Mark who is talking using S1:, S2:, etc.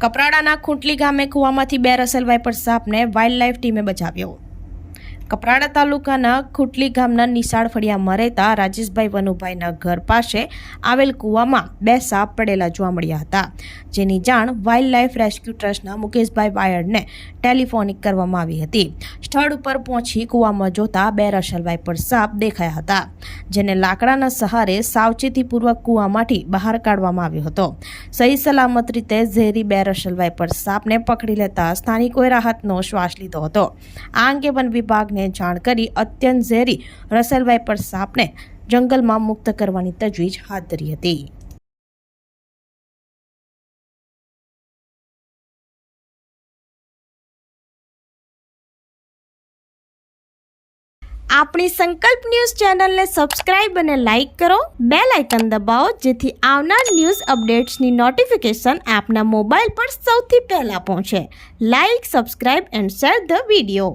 S1: કપરાડાના ખૂંટલી ગામે કૂવામાંથી બે રસેલભાઈ પર સાપને વાઇલ્ડ લાઇફ ટીમે બચાવ્યો. કપરાડા તાલુકાના ખૂટલી ગામના નિશાળ ફળિયામાં રહેતા રાજેશભાઈ વનુભાઈના ઘર પાસે આવેલ કૂવામાં બે સાપ પડેલા જોવા મળ્યા હતા. જેની જાણ વાઇલ્ડ લાઇફ રેસ્ક્યુ ટ્રસ્ટના મુકેશભાઈ વાયડને ટેલિફોનિક કરવામાં આવી હતી. સ્થળ ઉપર પહોંચી કૂવામાં જોતા બે રસલભાઈ પર સાપ દેખાયા હતા, જેને લાકડાના સહારે સાવચેતીપૂર્વક કૂવામાંથી બહાર કાઢવામાં આવ્યો હતો. સહી સલામત રીતે ઝેરી બે રસલભાઈ પર સાપને પકડી લેતા સ્થાનિકોએ રાહતનો શ્વાસ લીધો હતો. આ અંગે વન વિભાગને જાણ કરી અત્યંત ઝેરી રસલભાઈ સાપને જંગલમાં મુક્ત કરવાની તજવીજ હાથ ધરી હતી. આપણી સંકલ્પ ન્યૂઝ ચેનલને સબસ્ક્રાઇબ અને લાઇક કરો. બે લાઇકન દબાવો, જેથી આવનાર ન્યૂઝ અપડેટ્સની નોટિફિકેશન આપના મોબાઈલ પર સૌથી પહેલાં પહોંચે. Like, subscribe and share the video.